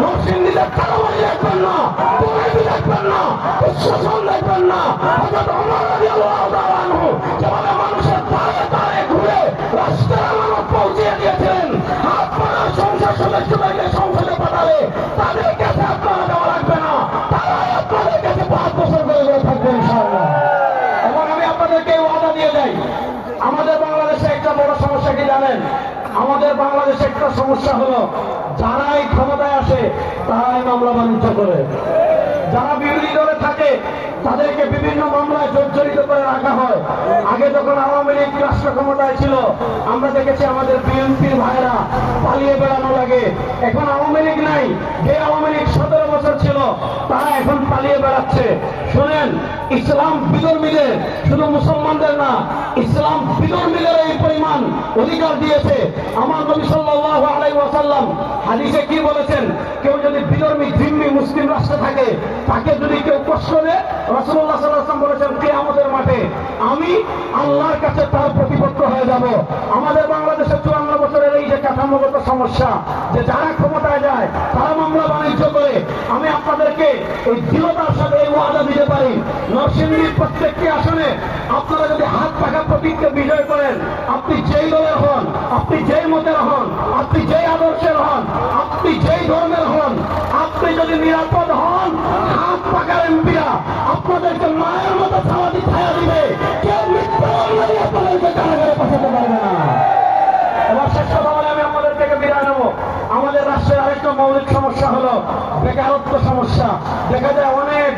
নরসিংদীদের তারাবাড়ি দেখবেন না বড়াইবি দেখবেন না উচ্ছ্বাসন দেখবেন না। বাংলাদেশে একটা সমস্যা হলো, যারাই ক্ষমতায় আসে, তারাই মামলা বাণিজ্য করে। যারা বিরোধী দলে থাকে, তাদেরকে বিভিন্ন মামলায় জর্জরিত করে রাখা হয়। আগে যখন আওয়ামী লীগ রাষ্ট্র ক্ষমতায় ছিল, আমরা দেখেছি আমাদের বিএনপির ভাইরা পালিয়ে বেড়ানো লাগে। এখন আওয়ামী লীগ নাই, যে আওয়ামী লীগ সতেরো বছর ছিল তারা এখন বেড়াচ্ছে শোনেন, ইসলাম বিধর্মীদের, শুধু মুসলমানদের না, ইসলাম বিধর্মীদের এই পরিমাণ অধিকার দিয়েছে। আমার নবী সাল্লাল্লাহু আলাইহি ওয়াসাল্লাম হাদিসে কি বলেছেন? কেউ যদি বিধর্মী, জিম্মি, মুসলিম রাষ্ট্রে থাকে, তাকে যদি কেউ কষ্ট দেয় আলাইহি ওয়াসাল্লাম বলেছেন, কিয়ামতের মাঠে আমি আল্লাহর কাছে তার প্রতিপক্ষ হয়ে যাব। আমাদের বাংলাদেশের চুয়ান্ন বছরের এই যে কাঠামোগত সমস্যা, যে যারা ক্ষমতায় যায়, তারা মামলা বাণিজ্য করে। আমি আপনাদেরকে এই দৃঢ়তার সাথে ওয়াদা দিতে পারি। নরসিংদীর প্রত্যেকটি আসনে আপনারা যদি হাত পাখা প্রতীককে বিজয় করেন, আপনি যেই দলের হন, আপনি যেই মতের হন, আপনি যেই আদর্শের হন, আপনি যেই ধর্মের হন, আপনি যদি নিরাপদ হন, হাত পাখার এমপিরা আপনাদেরকে মায়ের মতো ছাওয়াতি ছায়া দিবে। আমাদের রাষ্ট্রের আরেকটা মৌলিক সমস্যা হলো বেকারত্ব সমস্যা। দেখা যায় অনেক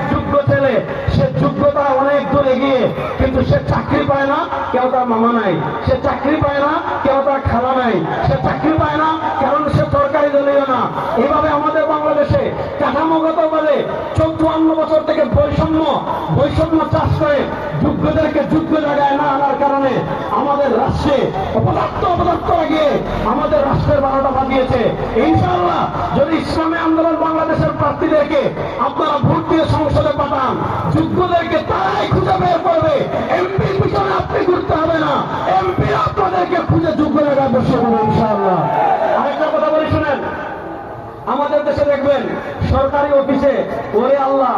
ছেলে সে যোগ্যতা অনেক দূর এগিয়ে, কিন্তু সে চাকরি পায় না, কেউ তার মামা নাই। সে চাকরি পায় না, কেউ তার খালা নাই। সে চাকরি পায় না, কারণ সে সরকারি দলীয় না। এইভাবে আমাদের বাংলাদেশে কাঠামোগত বলে চৌদ্দ বছর থেকে বৈষম্য বৈষম্য চাষ করে যোগ্যদেরকে যোগ্য জায়গায় না আনার কারণে আমাদের রাষ্ট্রে অপদার্থ অপদার্থ লাগিয়ে আমাদের রাষ্ট্রের বারোটা বাজিয়েছে। ইনশাআল্লাহ, যদি ইসলামী আন্দোলন বাংলাদেশের প্রার্থীদেরকে আপনারা আমাদের দেশে দেখবেন, সরকারি অফিসে, ওরে আল্লাহ,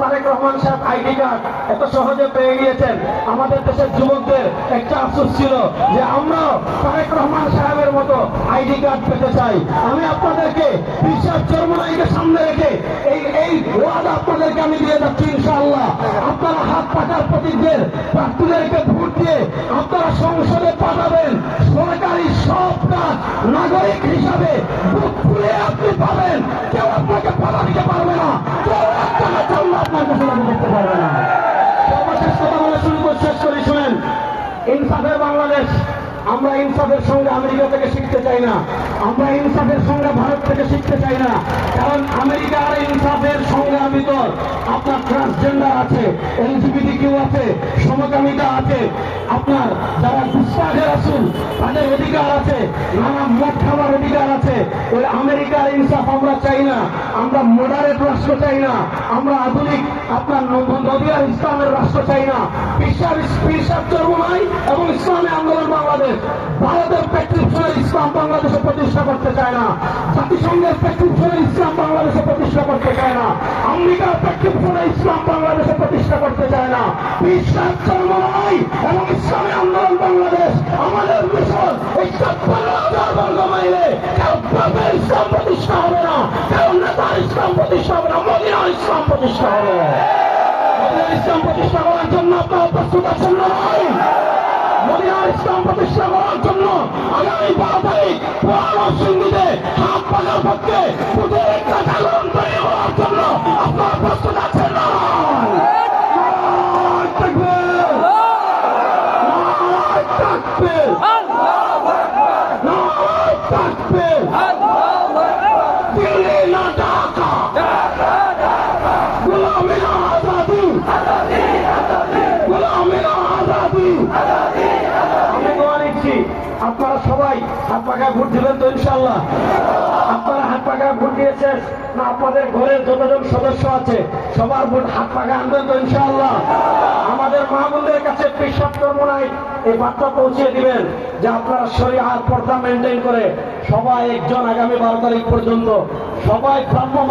তারেক রহমান সাহেব আইডি কার্ড এত সহজে পেয়ে গিয়েছেন। আমাদের দেশের যুবকদের একটা আফসোস ছিল যে আমরাও তারেক রহমান সাহেবের মতো আইডি কার্ড পেতে চাই। আমি আপনাদেরকে বিশ্বাস চর্মনাইকে সামনে রেখে এই এই ওয়াদা আপনাদেরকে আমি দিয়ে যাচ্ছি ইনশাআল্লাহ। আপনারা হাত পাকার প্রতীকদের প্রার্থীদেরকে ভোট দিয়ে আপনারা সংসদে পাঠাবেন। সরকারি কাজ নাগরিক হিসাবে আপনি পাবেন। কেউ আপনাকে দিতে পারবে না। কেউ আপনার কাছে করতে পারবে না। ইনসাফের বাংলাদেশ, আমরা ইনসাফের সঙ্গে আমেরিকা থেকে শিখতে চাই না। আমরা ইনসাফের সঙ্গে ভারত থেকে শিখতে চাই না। কারণ আমেরিকার ইনসাফের সঙ্গে আমি আপনার আছে এলজিবিটি কিউ আছে, সমকামিতা আছে, আপনার যারা গুস্তাখের আসুন তাদের অধিকার আছে, নানা মদ খাবার অধিকার আছে। ওই আমেরিকার ইনসাফ আমরা চাই না, আমরা মডারেট রাষ্ট্র চাই না, আমরা আধুনিক আপনার নদিয়ার ইসলামের রাষ্ট্র চাই না। পিসার পিসার চর্মনাই এবং ইসলামী আন্দোলন বাংলাদেশ। ভারতের প্রেসক্রিপশনের ইসলাম বাংলাদেশে প্রতিষ্ঠা করতে চায় না। জাতিসংঘের প্রেসক্রিপশনের ইসলাম বাংলাদেশে করতে চায় না পিসার চর্মনাই এবং ইসলামী আন্দোলন বাংলাদেশ, আমাদের মিশন এই ছাপ্পান্ন হাজার বর্গ মাইলে কেউ বাপের ইসলাম প্রতিষ্ঠা হবে না, কেউ নেতার ইসলাম প্রতিষ্ঠা হবে না, মদিনার ইসলাম প্রতিষ্ঠা হবে। ইসলাম প্রতিষ্ঠা করার জন্য আপনারা প্রস্তুত আছেন না? মদিনার ইসলাম প্রতিষ্ঠা করার জন্য আগামী বারো তারিখ পুরানো সিন্ধিতে হাত পাকার পক্ষে পুজোর একটা জাগরণ তৈরি করার জন্য আপনারা প্রস্তুত আছেন না নারায়ণ তাকবীর! নারায়ণ তাকবীর! নারায়ণ তাকবীর! দিল্লি না ঢাকা গোলামি না আজাদি গোলামি না আজাদি আমি দোয়া নিচ্ছি আপনারা সবাই হাত পাকা ভোট দিবেন তো ইনশাল্লাহ আপনারা হাত পাকা ভোট দিয়েছেন না, আপনাদের ঘরের যতজন সদস্য আছে, সবার ভোট হাত পাকা আনবেন তো ইনশাল্লাহ আমাদের মা বোনদের কাছে পেশাব চর্মনায় এই বার্তা পৌঁছে দিবেন যে আপনারা শরীর পর্দা মেনটেন করে সবাই একজন আগামী বারো তারিখ পর্যন্ত সবাই ভ্রাম্যমান